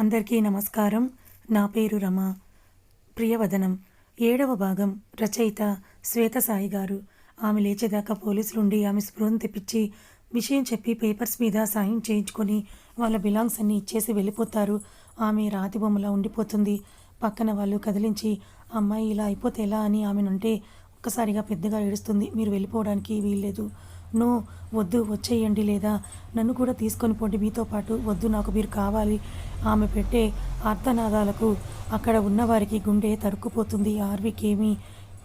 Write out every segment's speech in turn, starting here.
అందరికీ నమస్కారం. నా పేరు రమ. ప్రియవదనం. ఏడవ భాగం. రచయిత శ్వేత సాయి గారు. ఆమె లేచేదాకా పోలీసులుండి ఆమె స్పృహను తెప్పించి విషయం చెప్పి పేపర్స్ మీద సాయం చేయించుకొని వాళ్ళ బిలాంగ్స్ అన్నీ ఇచ్చేసి వెళ్ళిపోతారు. ఆమె రాతి బొమ్మలా ఉండిపోతుంది. పక్కన వాళ్ళు కదిలించి అమ్మాయి ఇలా అయిపోతే ఎలా? అని ఆమెనుంటే ఒక్కసారిగా పెద్దగా ఏడుస్తుంది. మీరు వెళ్ళిపోవడానికి వీల్లేదు. నో వద్దు వచ్చేయండి లేదా? నన్ను కూడా తీసుకొని పోండి మీతో పాటు. వద్దు నాకు మీరు కావాలి. ఆమె పెట్టే ఆర్తనాదాలకు అక్కడ ఉన్నవారికి గుండె తరుక్కుపోతుంది ఆర్వికేమీ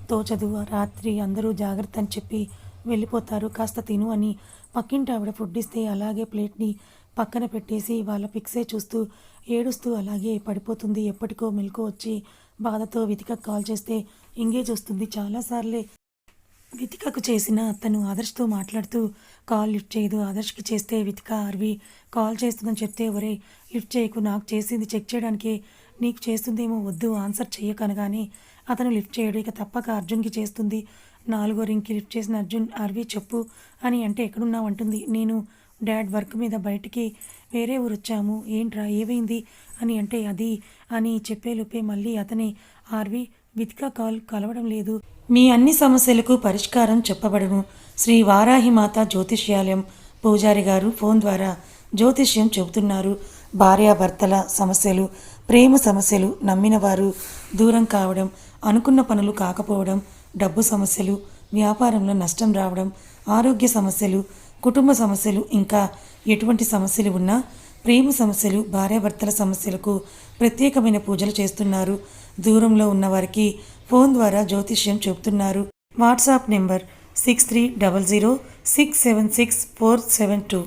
తోచదు. ఆ రాత్రి అందరూ జాగ్రత్త అని చెప్పి వెళ్ళిపోతారు. కాస్త తిను అని పక్కింటి ఆవిడ ఫుడ్ ఇస్తే అలాగే ప్లేట్ని పక్కన పెట్టేసి వాళ్ళ పిక్సే చూస్తూ ఏడుస్తూ అలాగే పడిపోతుంది. ఎప్పటికో మెలకు వచ్చి బాధతో వితిక కాల్ చేస్తే ఎంగేజ్ వస్తుంది చాలాసార్లే వితికకు చేసిన అతను ఆదర్శ్తో మాట్లాడుతూ కాల్ లిఫ్ట్ చేయదు. ఆదర్శ్కి చేస్తే వితిక ఆర్వి కాల్ చేస్తుందని చెప్తే ఒరే లిఫ్ట్ చేయకు. నాకు చేసింది చెక్ చేయడానికి. నీకు చేస్తుందేమో వద్దు. ఆన్సర్ చేయకనగానే అతను లిఫ్ట్ చేయడు. ఇక తప్పక అర్జున్కి చేస్తుంది. నాలుగో రింగ్కి లిఫ్ట్ చేసిన అర్జున్ ఆర్వి చెప్పు. అని అంటే ఎక్కడున్నావు? అంటుంది. నేను డాడ్ వర్క్ మీద బయటికి వేరే ఊరు వచ్చాము ఏంట్రా? ఏమైంది? అని అంటే అది అని చెప్పేలోపే మళ్ళీ అతనే ఆర్వి వితిక కాల్ కలవడం లేదు. మీ అన్ని సమస్యలకు పరిష్కారం చెప్పబడును. శ్రీ వారాహిమాత జ్యోతిష్యాలయం పూజారి గారు ఫోన్ ద్వారా జ్యోతిష్యం చెబుతున్నారు. భార్యాభర్తల సమస్యలు ప్రేమ సమస్యలు నమ్మినవారు దూరం కావడం అనుకున్న పనులు కాకపోవడం డబ్బు సమస్యలు వ్యాపారంలో నష్టం రావడం ఆరోగ్య సమస్యలు కుటుంబ సమస్యలు ఇంకా ఎటువంటి సమస్యలు ఉన్నా ప్రేమ సమస్యలు భార్యాభర్తల సమస్యలకు ప్రత్యేకమైన పూజలు చేస్తున్నారు. దూరంలో ఉన్నవారికి ఫోన్ ద్వారా జ్యోతిష్యం చెబుతున్నారు. WhatsApp number six three double zero six seven six four seven two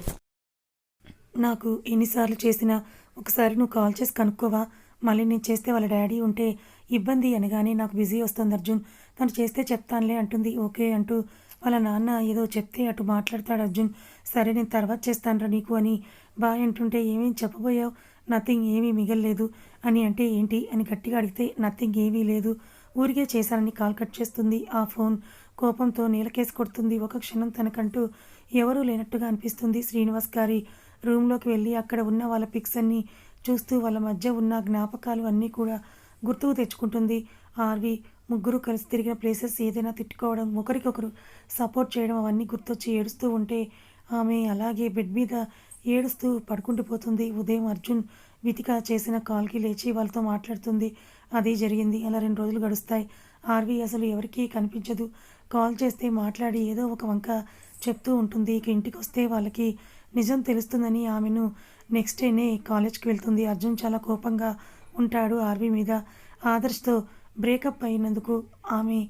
నాకు ఎన్నిసార్లు చేసినా ఒకసారి నువ్వు కాల్ చేసి కనుక్కోవా? మళ్ళీ నేను చేస్తే వాళ్ళ డాడీ ఉంటే ఇబ్బంది అనగానే నాకు బిజీ వస్తుంది అర్జున్. తను చేస్తే చెప్తానులే అంటుంది. ఓకే అంటూ వాళ్ళ నాన్న ఏదో చెప్తే అటు మాట్లాడతాడు అర్జున్. సరే నేను తర్వాత చేస్తానురా నీకు అని బాయ్ అంటుంటే ఏమేం చెప్పబోయావు? నథింగ్ ఏమీ మిగలలేదు. అని అంటే ఏంటి? అని గట్టిగా అడిగితే నథింగ్ ఏమీ లేదు. ఊరికే చేశానని కాల్ కట్ చేస్తుంది. ఆ ఫోన్ కోపంతో నీలకేసి కొడుతుంది. ఒక క్షణం తనకంటూ ఎవరూ లేనట్టుగా అనిపిస్తుంది. శ్రీనివాస్ గారి రూమ్లోకి వెళ్ళి అక్కడ ఉన్న వాళ్ళ పిక్స్ అన్నీ చూస్తూ వాళ్ళ మధ్య ఉన్న జ్ఞాపకాలు అన్నీ కూడా గుర్తుకు తెచ్చుకుంటుంది. ఆర్వి ముగ్గురు కలిసి తిరిగిన ప్లేసెస్ ఏదైనా తిట్టుకోవడం ఒకరికొకరు సపోర్ట్ చేయడం అవన్నీ గుర్తొచ్చి ఏడుస్తూ ఉంటే ఆమె అలాగే బెడ్ మీద ఏడుస్తూ పడుకుంటూ పోతుంది ఉదయం అర్జున్ వితిక చేసిన కాల్కి లేచి వాళ్ళతో మాట్లాడుతుంది. అది జరిగింది. అలా రెండు రోజులు గడుస్తాయి. ఆర్వి అసలు ఎవరికీ కనిపించదు. కాల్ చేస్తే మాట్లాడి ఏదో ఒక వంక చెప్తూ ఉంటుంది. ఇక ఇంటికి వస్తే వాళ్ళకి నిజం తెలుస్తుందని ఆమెను నెక్స్ట్ డేనే కాలేజ్కి వెళ్తుంది. అర్జున్ చాలా కోపంగా ఉంటాడు ఆర్వి మీద. ఆదర్శ్తో బ్రేకప్ అయినందుకు ఆమె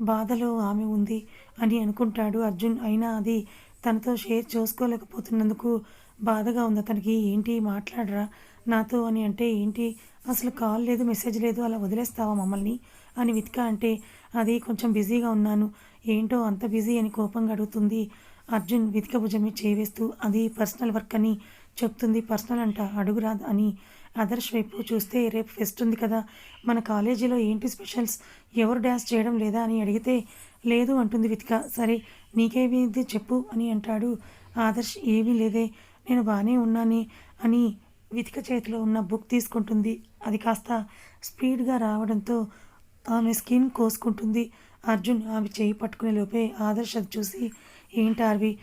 బాధలో ఆమె ఉంది అని అనుకుంటాడు అర్జున్. అయినా అది తనతో షేర్ చేసుకోలేకపోతున్నందుకు బాధగా ఉంది. అతనికి ఏంటి మాట్లాడరా? నాతో అని అంటే ఏంటి? అసలు కాల్ లేదు మెసేజ్ లేదు అలా వదిలేస్తావా మమ్మల్ని? అని వితిక అంటే అది కొంచెం బిజీగా ఉన్నాను. ఏంటో అంత బిజీ అని కోపంగా అడుగుతుంది. అర్జున్ వితిక భుజమే చేవేస్తూ అది పర్సనల్ వర్క్ అని చెప్తుంది. పర్సనల్ అంట అడుగురాదు అని అదర్స్ వైపు చూస్తే రేపు ఫెస్ట్ ఉంది కదా. మన కాలేజీలో ఏంటి స్పెషల్స్? ఎవరు డ్యాన్స్ చేయడం లేదా? అని అడిగితే లేదు అంటుంది వితిక. సరే నీకేమీ చెప్పు అని అంటాడు. ఆదర్శ్ ఏమీ లేదే. నేను బాగానే ఉన్నానే అని వితిక చేతిలో ఉన్న బుక్ తీసుకుంటుంది. అది కాస్త స్పీడ్గా రావడంతో ఆమె స్కిన్ కోసుకుంటుంది. అర్జున్ ఆమె చేయి పట్టుకునే లోపే ఆదర్శ చూసి ఏంటి ఆర్వి?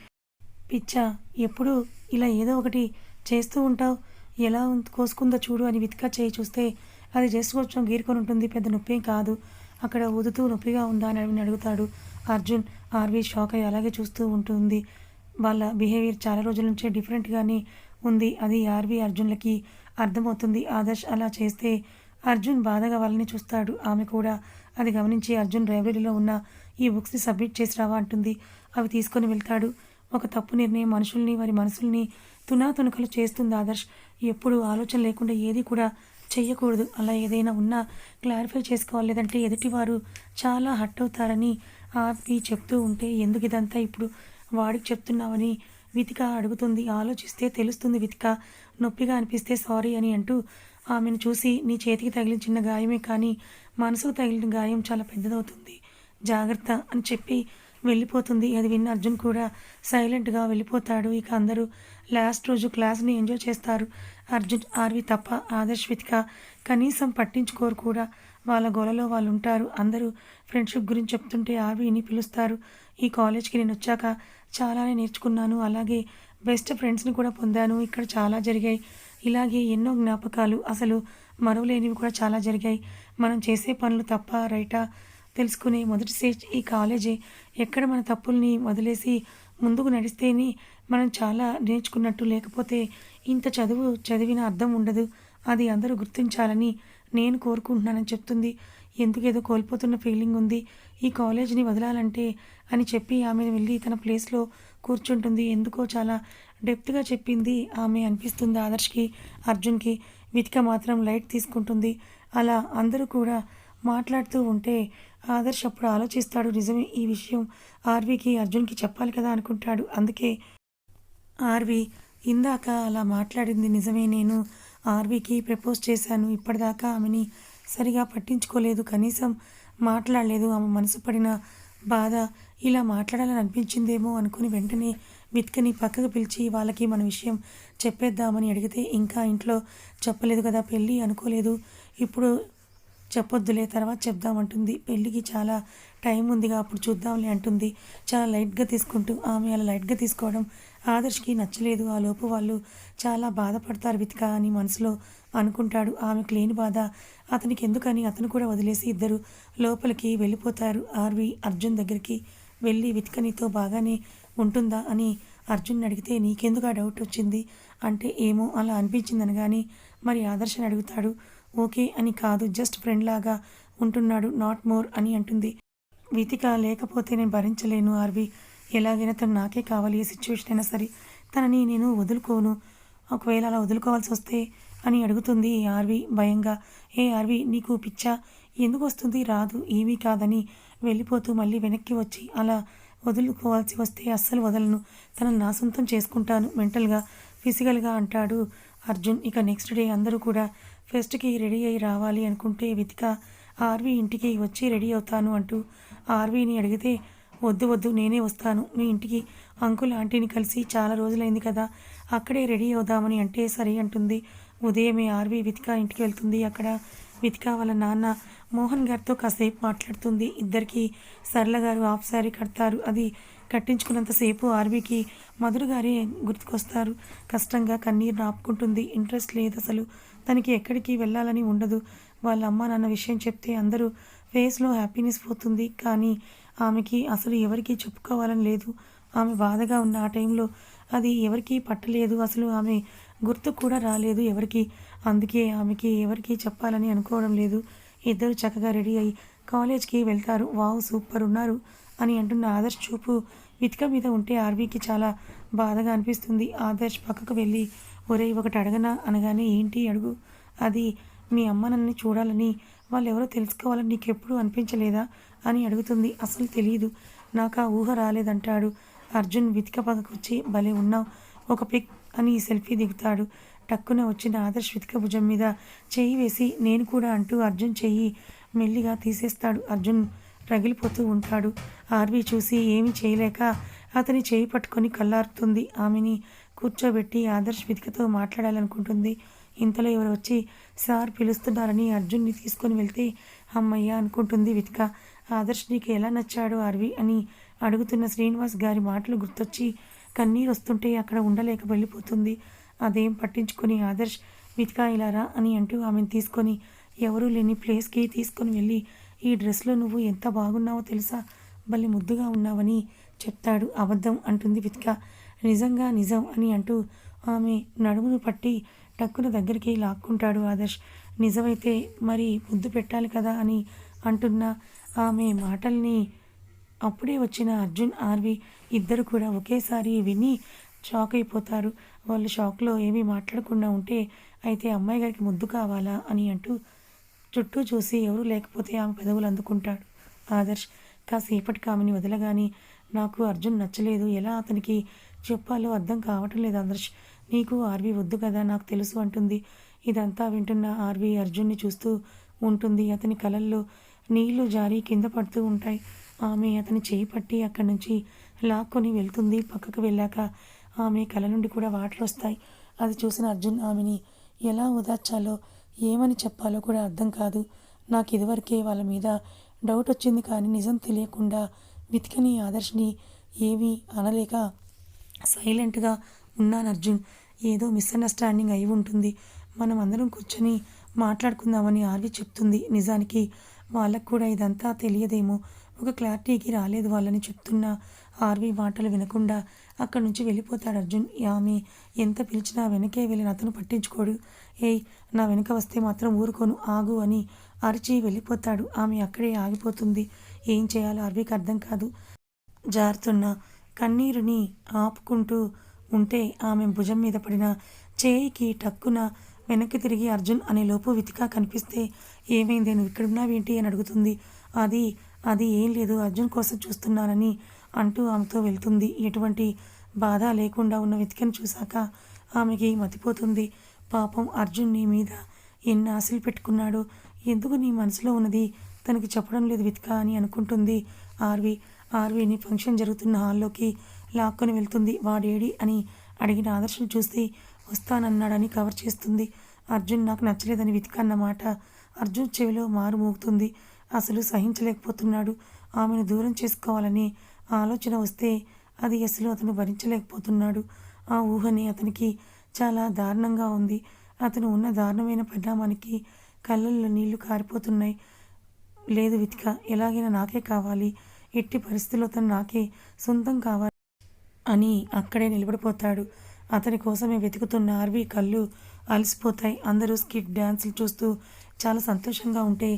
పిచ్చా ఎప్పుడు ఇలా ఏదో ఒకటి చేస్తూ ఉంటావు? ఎలా ఉం- కోసుకుందో చూడు అని వితిక చేయి చూస్తే అది జస్ట్ కొంచెం గీరుకొని ఉంటుంది పెద్ద నొప్పేం కాదు. అక్కడ ఊదుతూ నొప్పిగా ఉందా అని ఆమెను అడుగుతాడు. అర్జున్ ఆర్వి షాక్ అయ్యి అలాగే చూస్తూ ఉంటుంది. వాళ్ళ బిహేవియర్ చాలా రోజుల నుంచే డిఫరెంట్గానే ఉంది. అది ఆర్వి అర్జున్లకి అర్థమవుతుంది. ఆదర్శ్ అలా చేస్తే అర్జున్ బాధగా వాళ్ళని చూస్తాడు. ఆమె కూడా అది గమనించి అర్జున్ లైబ్రరీలో ఉన్న ఈ బుక్స్ని సబ్మిట్ చేసి రావా అంటుంది. అవి తీసుకొని వెళ్తాడు. ఒక తప్పు నిర్ణయం మనుషుల్ని వారి మనసుల్ని తునాతునకలు చేస్తుంది ఆదర్శ్. ఎప్పుడు ఆలోచన లేకుండా ఏది కూడా చెయ్యకూడదు. అలా ఏదైనా ఉన్నా క్లారిఫై చేసుకోవాలి. లేదంటే ఎదుటివారు చాలా హట్ అవుతారని ఆపి చెప్తూ ఉంటే ఎందుకు ఇదంతా ఇప్పుడు వాడికి చెప్తున్నావని వితిక అడుగుతుంది. ఆలోచిస్తే తెలుస్తుంది వితిక. నొప్పిగా అనిపిస్తే సారీ అని అంటూ ఆమెను చూసి నీ చేతికి తగిలిన చిన్న గాయమే కానీ మనసుకు తగిలిన గాయం చాలా పెద్దదవుతుంది. జాగ్రత్త అని చెప్పి వెళ్ళిపోతుంది. అది విన్న అర్జున్ కూడా సైలెంట్గా వెళ్ళిపోతాడు. ఇక అందరూ లాస్ట్ రోజు క్లాస్ని ఎంజాయ్ చేస్తారు. అర్జున్ ఆర్వి తప్ప ఆదర్శ్ వితిక కనీసం పట్టించుకోరు కూడా. వాళ్ళ గోలలో వాళ్ళు ఉంటారు అందరూ ఫ్రెండ్షిప్ గురించి చెప్తుంటే ఆర్వీని పిలుస్తారు. ఈ కాలేజ్కి నేను వచ్చాక చాలానే నేర్చుకున్నాను. అలాగే బెస్ట్ ఫ్రెండ్స్ని కూడా పొందాను. ఇక్కడ చాలా జరిగాయి. ఇలాగే ఎన్నో జ్ఞాపకాలు అసలు మరవలేనివి కూడా చాలా జరిగాయి. మనం చేసే పనులు తప్ప రైటా? తెలుసుకునే మొదటి స్టేజ్ ఈ కాలేజీ. ఎక్కడ మన తప్పుల్ని వదిలేసి ముందుకు నడిస్తేనే మనం చాలా నేర్చుకున్నట్టు. లేకపోతే ఇంత చదువు చదివిన అర్థం ఉండదు. అది అందరూ గుర్తించాలని నేను కోరుకుంటున్నానని చెప్తుంది. ఎందుకేదో కోల్పోతున్న ఫీలింగ్ ఉంది. ఈ కాలేజీని వదలాలంటే అని చెప్పి ఆమె వెళ్ళి తన ప్లేస్లో కూర్చుంటుంది. ఎందుకో చాలా డెప్త్గా చెప్పింది ఆమె అనిపిస్తుంది ఆదర్శ్కి అర్జున్కి. వితిక మాత్రం లైట్ తీసుకుంటుంది. అలా అందరూ కూడా మాట్లాడుతూ ఉంటే ఆదర్శ్ అప్పుడు ఆలోచిస్తాడు నిజమే ఈ విషయం ఆర్వీకి అర్జున్కి చెప్పాలి కదా అనుకుంటాడు. అందుకే ఆర్వి ఇందాక అలా మాట్లాడింది నిజమే నేను ఆర్వీకి ప్రపోజ్ చేశాను. ఇప్పటిదాకా ఆమెని సరిగా పట్టించుకోలేదు. కనీసం మాట్లాడలేదు. ఆమె మనసు పడిన బాధ ఇలా మాట్లాడాలని అనిపించిందేమో అనుకుని వెంటనే మిత్కని పక్కకు పిలిచి వాళ్ళకి మన విషయం చెప్పేద్దామని అడిగితే ఇంకా ఇంట్లో చెప్పలేదు కదా పెళ్ళి అనుకోలేదు. ఇప్పుడు చెప్పొద్దులే తర్వాత చెప్దామంటుంది. పెళ్ళికి చాలా టైం ఉందిగా అప్పుడు చూద్దాంలే అంటుంది. చాలా లైట్గా తీసుకుంటూ ఆమె అలా లైట్గా తీసుకోవడం ఆదర్శ్కి నచ్చలేదు. ఆ లోపు వాళ్ళు చాలా బాధపడతారు వితిక అని మనసులో అనుకుంటాడు. ఆమెకు లేని బాధ. అతనికి ఎందుకని? అతను కూడా వదిలేసి ఇద్దరు లోపలికి వెళ్ళిపోతారు. ఆర్వి అర్జున్ దగ్గరికి వెళ్ళి వెతికనితో బాగానే ఉంటుందా అని అర్జున్ అడిగితే నీకెందుకు ఆ డౌట్ వచ్చింది? అంటే ఏమో అలా అనిపించింది అనగాని మరి ఆదర్శని అడుగుతాడు. ఓకే అని కాదు జస్ట్ ఫ్రెండ్ లాగా ఉంటున్నాడు నాట్ మోర్ అని అంటుంది. వితిక లేకపోతే నేను భరించలేను ఆర్వి. ఎలాగైనా తను నాకే కావాలి ఏ సిచ్యువేషన్ అయినా సరే. తనని నేను వదులుకోను. ఒకవేళ అలా వదులుకోవాల్సి వస్తే అని అడుగుతుంది ఆర్వి భయంగా. ఏ ఆర్వి నీకు పిచ్చా? ఎందుకు వస్తుంది? రాదు ఏమీ కాదని వెళ్ళిపోతూ మళ్ళీ వెనక్కి వచ్చి అలా వదులుకోవాల్సి వస్తే అస్సలు వదలను. తనను నా సొంతం చేసుకుంటాను మెంటల్గా ఫిజికల్గా అంటాడు అర్జున్. ఇక నెక్స్ట్ డే అందరూ కూడా ఫెస్ట్కి రెడీ అయి రావాలి అనుకుంటే వితిక ఆర్వి ఇంటికి వచ్చి రెడీ అవుతాను అంటూ ఆర్వీని అడిగితే వద్దు వద్దు నేనే వస్తాను. మీ ఇంటికి అంకుల్ ఆంటీని కలిసి చాలా రోజులైంది కదా అక్కడే రెడీ అవుదామని అంటే సరే అంటుంది. ఉదయమే ఆర్వి వితిక ఇంటికి వెళ్తుంది. అక్కడ వితిక వాళ్ళ నాన్న మోహన్ గారితో కాసేపు మాట్లాడుతుంది. ఇద్దరికి సరళ గారు హాఫ్ శారీ కడతారు. అది కట్టించుకున్నంతసేపు ఆర్వీకి మధురు గారే గుర్తుకొస్తారు. కష్టంగా కన్నీరు ఆపుకుంటుంది ఇంట్రెస్ట్ లేదు అసలు. తనకి ఎక్కడికి వెళ్ళాలని ఉండదు. వాళ్ళ అమ్మ నాన్న విషయం చెప్తే అందరూ ఫేస్లో హ్యాపీనెస్ పోతుంది. కానీ ఆమెకి అసలు ఎవరికి చెప్పుకోవాలని లేదు. ఆమె బాధగా ఉన్న ఆ టైంలో అది ఎవరికీ పట్టలేదు. అసలు ఆమె గుర్తు కూడా రాలేదు. ఎవరికి? అందుకే ఆమెకి ఎవరికి చెప్పాలని అనుకోవడం లేదు. ఇద్దరు చక్కగా రెడీ అయ్యి కాలేజ్కి వెళ్తారు. వావ్ సూపర్ ఉన్నారు అని అంటున్న ఆదర్శ్ చూపు వితిక మీద ఉంటే ఆర్వీకి చాలా బాధగా అనిపిస్తుంది. ఆదర్శ్ పక్కకు వెళ్ళి ఒరే ఒకటి అడగనా? అనగానే ఏంటి అడుగు? అది మీ అమ్మ నన్ను చూడాలని వాళ్ళు ఎవరో తెలుసుకోవాలని నీకెప్పుడు అనిపించలేదా? అని అడుగుతుంది. అసలు తెలియదు నాకు ఆ ఊహ రాలేదంటాడు. అర్జున్ వితిక పక్కకు వచ్చి భలే ఉన్నావు. ఒక పిక్ అని సెల్ఫీ దిగుతాడు. టక్కున వచ్చిన ఆదర్శ్ వితిక భుజం మీద చేయి వేసి నేను కూడా అంటూ అర్జున్ చెయ్యి మెల్లిగా తీసేస్తాడు. అర్జున్ రగిలిపోతూ ఉంటాడు. ఆర్వి చూసి ఏమి చేయలేక అతని చేయి పట్టుకొని కళ్ళారుతుంది ఆమెని కూర్చోబెట్టి ఆదర్శ్ వితికతో మాట్లాడాలనుకుంటుంది. ఇంతలో ఎవరు వచ్చి సార్ పిలుస్తున్నారని అర్జున్ని తీసుకొని వెళ్తే అమ్మయ్య అనుకుంటుంది వితిక. ఆదర్శ్ నీకు ఎలా నచ్చాడు అర్వి అని అడుగుతున్న శ్రీనివాస్ గారి మాటలు గుర్తొచ్చి కన్నీరు వస్తుంటే అక్కడ ఉండలేక వెళ్ళిపోతుంది. అదేం పట్టించుకొని ఆదర్శ్ వితిక ఇలారా అని అంటూ ఆమెను తీసుకొని ఎవరూ లేని ప్లేస్కి తీసుకొని వెళ్ళి ఈ డ్రెస్లో నువ్వు ఎంత బాగున్నావో తెలుసా? భలే ముద్దుగా ఉన్నావని చెప్తాడు అబద్ధం అంటుంది వితిక నిజంగా నిజం అని అంటూ ఆమె నడుమును పట్టి టక్కున దగ్గరికి లాక్కుంటాడు ఆదర్శ్. నిజమైతే మరి ముద్దు పెట్టాలి కదా అని అంటున్న ఆమె మాటల్ని అప్పుడే వచ్చిన అర్జున్ ఆర్వి ఇద్దరు కూడా ఒకేసారి విని షాక్ అయిపోతారు. వాళ్ళు షాక్లో ఏమీ మాట్లాడకుండా ఉంటే అయితే అమ్మాయి గారికి ముద్దు కావాలా? అని అంటూ చుట్టూ చూసి ఎవరూ లేకపోతే ఆమె పెదవులు అందుకుంటాడు. ఆదర్శ్ కాసేపటికి ఆమెని వదలగాని నాకు అర్జున్ నచ్చలేదు. ఎలా అతనికి చెప్పాలో అర్థం కావటం లేదు ఆదర్శ్. నీకు ఆర్వి వద్దు కదా నాకు తెలుసు అంటుంది. ఇదంతా వింటున్న ఆర్వి అర్జున్ని చూస్తూ ఉంటుంది. అతని కలల్లో నీళ్ళు జారి కింద పడుతూ ఉంటాయి. ఆమె అతని చేయి పట్టి అక్కడి నుంచి లాక్కొని వెళ్తుంది. పక్కకు వెళ్ళాక ఆమె కళ్ళ నుండి కూడా వాటర్ వస్తాయి. అది చూసిన అర్జున్ ఆమెని ఎలా ఓదార్చాలో ఏమని చెప్పాలో కూడా అర్థం కాదు. నాకు ఇదివరకే వాళ్ళ మీద డౌట్ వచ్చింది కానీ నిజం తెలియకుండా వెతికని ఆదర్శ్ని ఏమీ అనలేక సైలెంట్గా ఉన్నాను అర్జున్. ఏదో మిస్అండర్స్టాండింగ్ అయి ఉంటుంది. మనం అందరం కూర్చొని మాట్లాడుకుందామని ఆర్వి చెప్తుంది. నిజానికి వాళ్ళకు కూడా ఇదంతా తెలియదేమో. ఒక క్లారిటీకి రాలేదు వాళ్ళని చెప్తున్న ఆర్వి మాటలు వినకుండా అక్కడి నుంచి వెళ్ళిపోతాడు అర్జున్. ఆమె ఎంత పిలిచినా వెనకే వెళ్ళిన అతను పట్టించుకోడు. ఏయ్ నా వెనక వస్తే మాత్రం ఊరుకోను ఆగు అని అరిచి వెళ్ళిపోతాడు. ఆమె అక్కడే ఆగిపోతుంది. ఏం చేయాలో ఆర్వికి అర్థం కాదు. జారుతున్న కన్నీరుని ఆపుకుంటూ ఉంటే ఆమె భుజం మీద పడిన చేయికి టక్కున వెనక్కి తిరిగి అర్జున్ అనే లోపు వితికా కనిపిస్తే ఏమైంది? నువ్వు ఇక్కడున్నావేంటి? అని అడుగుతుంది. అది అది ఏం లేదు అర్జున్ కోసం చూస్తున్నానని అంటూ ఆమెతో వెళ్తుంది. ఎటువంటి బాధ లేకుండా ఉన్న వెతికను చూశాక ఆమెకి మతిపోతుంది. పాపం అర్జున్ నీ మీద ఎన్ని ఆశలు పెట్టుకున్నాడో ఎందుకు నీ మనసులో ఉన్నది? తనకి చెప్పడం లేదు వెతిక అని అనుకుంటుంది ఆర్వి. ఆర్విని ఫంక్షన్ జరుగుతున్న హాల్లోకి లాక్కొని వెళ్తుంది. వాడేడి అని అడిగిన ఆదర్శం చూసి వస్తానన్నాడని కవర్ చేస్తుంది. అర్జున్ నాకు నచ్చలేదని వెతిక అన్నమాట అర్జున్ చెవిలో మారు మోగుతుంది అసలు సహించలేకపోతున్నాడు. ఆమెను దూరం చేసుకోవాలని ఆలోచన వస్తే అది అసలు అతను భరించలేకపోతున్నాడు. ఆ ఊహని అతనికి చాలా దారుణంగా ఉంది. అతను ఉన్న దారుణమైన పరిణామానికి కళ్ళల్లో నీళ్ళు కారిపోతున్నాయి. లేదు వితిక ఎలాగైనా నాకే కావాలి. ఎట్టి పరిస్థితుల్లో తను నాకే సొంతం కావాలి అని అక్కడే నిలబడిపోతాడు. అతని కోసమే వెతుకుతున్న ఆర్వి కళ్ళు అలసిపోతాయి. అందరూ స్కిట్ డ్యాన్సులు చూస్తూ చాలా సంతోషంగా ఉంటే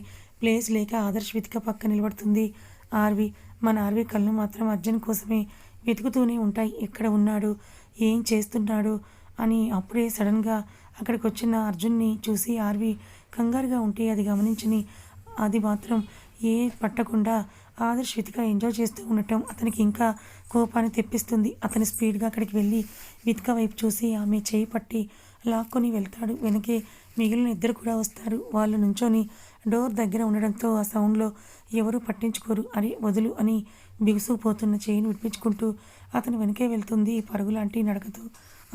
ప్లేస్ లేక ఆదర్శ్ వెతిక పక్క నిలబడుతుంది. ఆర్వి మన ఆర్వి కళ్ళు మాత్రం అర్జున్ కోసమే వెతుకుతూనే ఉంటాయి. ఎక్కడ ఉన్నాడు? ఏం చేస్తున్నాడు? అని అప్పుడే సడన్గా అక్కడికి వచ్చిన అర్జున్ని చూసి ఆర్వి కంగారుగా ఉంటే అది గమనించని అది మాత్రం ఏ పట్టకుండా ఆదర్శ్ వితిక ఎంజాయ్ చేస్తూ ఉండటం అతనికి ఇంకా కోపాన్ని తెప్పిస్తుంది. అతని స్పీడ్గా అక్కడికి వెళ్ళి వితిక వైపు చూసి ఆమె చేయి పట్టి లాక్కొని వెళ్తాడు. వెనకే మిగిలిన ఇద్దరు కూడా వస్తారు. వాళ్ళు నుంచొని డోర్ దగ్గర ఉండడంతో ఆ సౌండ్లో ఎవరు పట్టించుకోరు. అరే వదులు అని బిగుసుకుపోతున్న చేయిని విడిపించుకుంటూ అతను వెనకే వెళ్తుంది. పరుగులాంటి నడకతో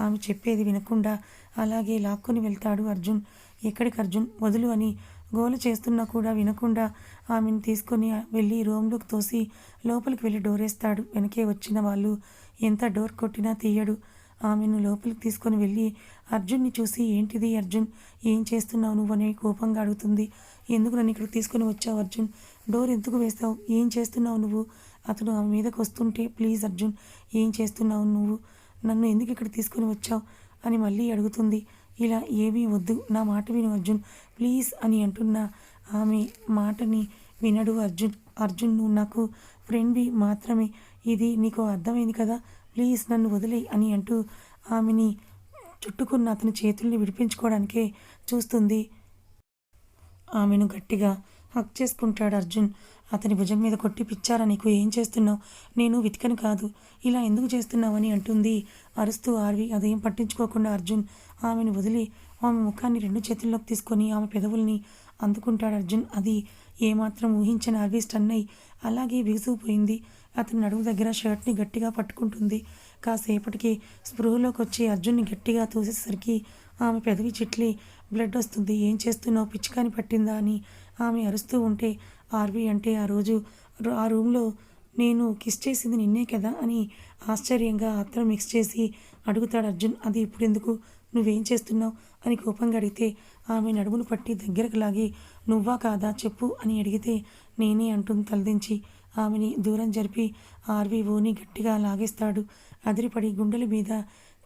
ఆమె చెప్పేది వినకుండా అలాగే లాక్కొని వెళ్తాడు అర్జున్. ఎక్కడికి అర్జున్? వదులు అని గోలు చేస్తున్నా కూడా వినకుండా ఆమెను తీసుకొని వెళ్ళి రూమ్లోకి తోసి లోపలికి వెళ్ళి డోరేస్తాడు. వెనకే వచ్చిన వాళ్ళు ఎంత డోర్ కొట్టినా తీయడు. ఆమెను లోపలికి తీసుకొని వెళ్ళి అర్జున్ని చూసి ఏంటిది అర్జున్? ఏం చేస్తున్నావు నువ్వు? అని కోపంగా అడుగుతుంది. ఎందుకు నన్ను ఇక్కడికి తీసుకొని వచ్చావు అర్జున్? డోర్ ఎందుకు వేస్తావు? ఏం చేస్తున్నావు నువ్వు? అతను ఆమె మీదకి వస్తుంటే ప్లీజ్ అర్జున్ ఏం చేస్తున్నావు నువ్వు? నన్ను ఎందుకు ఇక్కడ తీసుకొని వచ్చావు? అని మళ్ళీ అడుగుతుంది. ఇలా ఏమీ వద్దు నా మాట విను అర్జున్ ప్లీజ్ అని అంటున్న ఆమె మాటని వినడు అర్జున్. అర్జున్ నువ్వు నాకు ఫ్రెండ్వి మాత్రమే. ఇది నీకు అర్థమైంది కదా? ప్లీజ్ నన్ను వదిలే అని అంటూ ఆమెని చుట్టుకున్న అతని చేతుల్ని విడిపించుకోవడానికే చూస్తుంది. ఆమెను గట్టిగా హక్ చేసుకుంటాడు అర్జున్. అతని భుజం మీద కొట్టి పిచ్చారా నీకు ఏం చేస్తున్నావు? నేను వితికను కాదు. ఇలా ఎందుకు చేస్తున్నావని అంటుంది అరుస్తూ ఆర్వి. అదేం పట్టించుకోకుండా అర్జున్. ఆమెను వదిలి ఆమె ముఖాన్ని రెండు చేతుల్లోకి తీసుకొని ఆమె పెదవుల్ని అందుకుంటాడు అర్జున్. అది ఏమాత్రం ఊహించని ఆర్వి స్టన్ అయి అలాగే బిగుసుకుపోయింది. అతని నడుము దగ్గర షర్ట్ని గట్టిగా పట్టుకుంటుంది. కాసేపటికి స్పృహలోకి వచ్చి అర్జున్ని గట్టిగా తోసేసరికి ఆమె పెదవి చిట్లి బ్లడ్ వస్తుంది ఏం చేస్తున్నావు? పిచ్చికాని పట్టిందా? అని ఆమె అరుస్తూ ఉంటే ఆర్వి అంటే ఆ రోజు ఆ రూమ్లో నేను కిస్ చేసింది నిన్నే కదా? అని ఆశ్చర్యంగా ఆత్రం మిక్స్ చేసి అడుగుతాడు అర్జున్ అది ఇప్పుడు ఎందుకు నువ్వేం చేస్తున్నావు? అని కోపంగా అడిగితే ఆమె నడుమును పట్టి దగ్గరకు లాగి నువ్వా కాదా? చెప్పు అని అడిగితే నేనే అంటుంది తలదించి. ఆమెని దూరం జరిపి ఆర్వీఓని గట్టిగా లాగేస్తాడు అదిరిపడి గుండెల మీద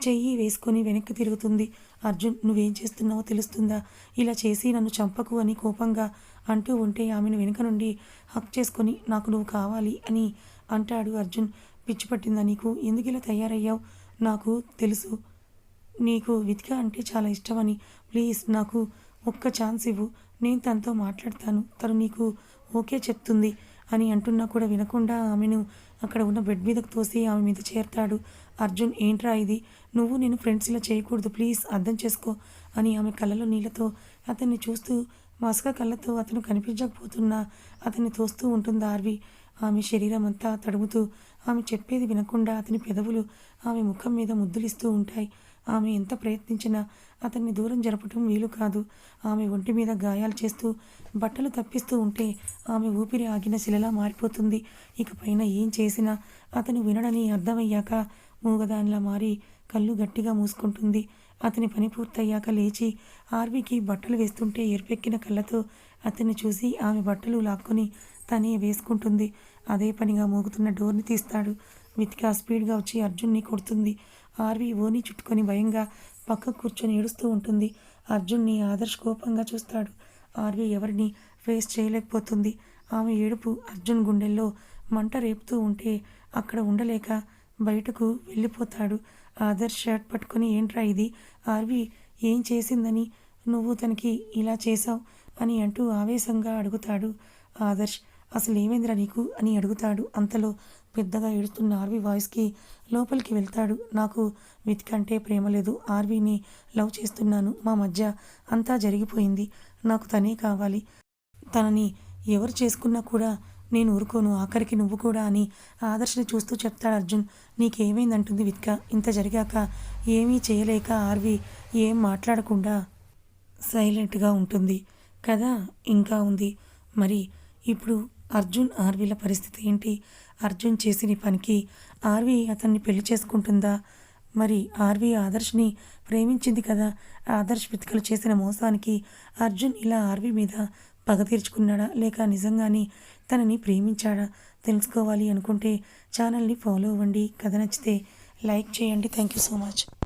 చెయ్యి వేసుకొని వెనక్కి తిరుగుతుంది. అర్జున్ నువ్వేం చేస్తున్నావో తెలుస్తుందా? ఇలా చేసి నన్ను చంపకు అని కోపంగా అంటూ ఉంటే ఆమెను వెనుక నుండి హక్ చేసుకొని నాకు నువ్వు కావాలి అని అంటాడు అర్జున్. పిచ్చి పట్టిందా నీకు? ఎందుకు ఇలా తయారయ్యావు? నాకు తెలుసు. నీకు వితిక అంటే చాలా ఇష్టమని. ప్లీజ్ నాకు ఒక్క ఛాన్స్ ఇవ్వు. నేను తనతో మాట్లాడతాను. తను నీకు ఓకే చెప్తుంది అని అంటున్నా కూడా వినకుండా ఆమెను అక్కడ ఉన్న బెడ్ మీదకు తోసి ఆమె మీద చేరతాడు. అర్జున్ ఏంట్రా ఇది? నువ్వు నేను ఫ్రెండ్స్ ఇలా చేయకూడదు. ప్లీజ్ అర్థం చేసుకో అని ఆమె కళ్ళలో నీళ్ళతో అతన్ని చూస్తూ మసక కళ్ళతో అతను కనిపించకపోతున్నా అతన్ని తోస్తూ ఉంటుంది ఆర్వి ఆమె శరీరం అంతా తడుముతూ ఆమె చెప్పేది వినకుండా అతని పెదవులు ఆమె ముఖం మీద ముద్దులిస్తూ ఉంటాయి. ఆమె ఎంత ప్రయత్నించినా అతన్ని దూరం జరపటం వీలు కాదు. ఆమె ఒంటి మీద గాయాలు చేస్తూ బట్టలు తప్పిస్తూ ఉంటే ఆమె ఊపిరి ఆగిన శిలలా మారిపోతుంది. ఇక పైన ఏం చేసినా అతను వినడని అర్థమయ్యాక మూగదానిలా మారి కళ్ళు గట్టిగా మూసుకుంటుంది. అతని పని పూర్తయ్యాక లేచి ఆర్వీకి బట్టలు వేస్తుంటే ఎరుపెక్కిన కళ్ళతో అతన్ని చూసి ఆమె బట్టలు లాక్కొని తనే వేసుకుంటుంది. అదే పనిగా మోగుతున్న డోర్ని తీస్తాడు. మితికా స్పీడ్గా వచ్చి అర్జున్ని కొడుతుంది. ఆర్వీ ఓని చుట్టుకొని భయంగా పక్క కూర్చొని ఏడుస్తూ ఉంటుంది. అర్జున్ని ఆదర్శ్ కోపంగా చూస్తాడు. ఆర్వీ ఎవరిని ఫేస్ చేయలేకపోతుంది. ఆమె ఏడుపు అర్జున్ గుండెల్లో మంట రేపుతూ ఉంటే అక్కడ ఉండలేక బయటకు వెళ్ళిపోతాడు. ఆదర్శ్ షర్ట్ పట్టుకొని ఏంట్రా ఇది? ఆర్వి ఏం చేసిందని నువ్వు తనకి ఇలా చేశావు? అని అంటూ ఆవేశంగా అడుగుతాడు ఆదర్శ్. అసలు ఏమైందిరా నీకు? అని అడుగుతాడు అంతలో పెద్దగా ఏడుస్తున్న ఆర్వి వాయిస్కి లోపలికి వెళ్తాడు. నాకు వితికంటే ప్రేమ లేదు. ఆర్వీని లవ్ చేస్తున్నాను. మా మధ్య అంతా జరిగిపోయింది. నాకు తనే కావాలి. తనని ఎవరు చేసుకున్నా కూడా నేను ఊరుకోను. ఆఖరికి నువ్వు కూడా అని ఆదర్శని చూస్తూ చెప్తాడు అర్జున్. నీకేమైందంటుంది విత్క. ఇంత జరిగాక ఏమీ చేయలేక ఆర్వి ఏం మాట్లాడకుండా సైలెంట్గా ఉంటుంది. కదా? ఇంకా ఉంది. మరి ఇప్పుడు అర్జున్ ఆర్వీల పరిస్థితి ఏంటి? అర్జున్ చేసిన పనికి ఆర్వి అతన్ని పెళ్ళి చేసుకుంటుందా? మరి ఆర్వి ఆదర్శ్ని ప్రేమించింది కదా? ఆదర్శ్ పితికలు చేసిన మోసానికి అర్జున్ ఇలా ఆర్వి మీద పగ తీర్చుకున్నాడా? లేక నిజంగానే తనని ప్రేమించాడా? తెలుసుకోవాలి అనుకుంటే ఛానల్ని ఫాలో అవ్వండి. కథ నచ్చితే లైక్ చేయండి. Thank you so much.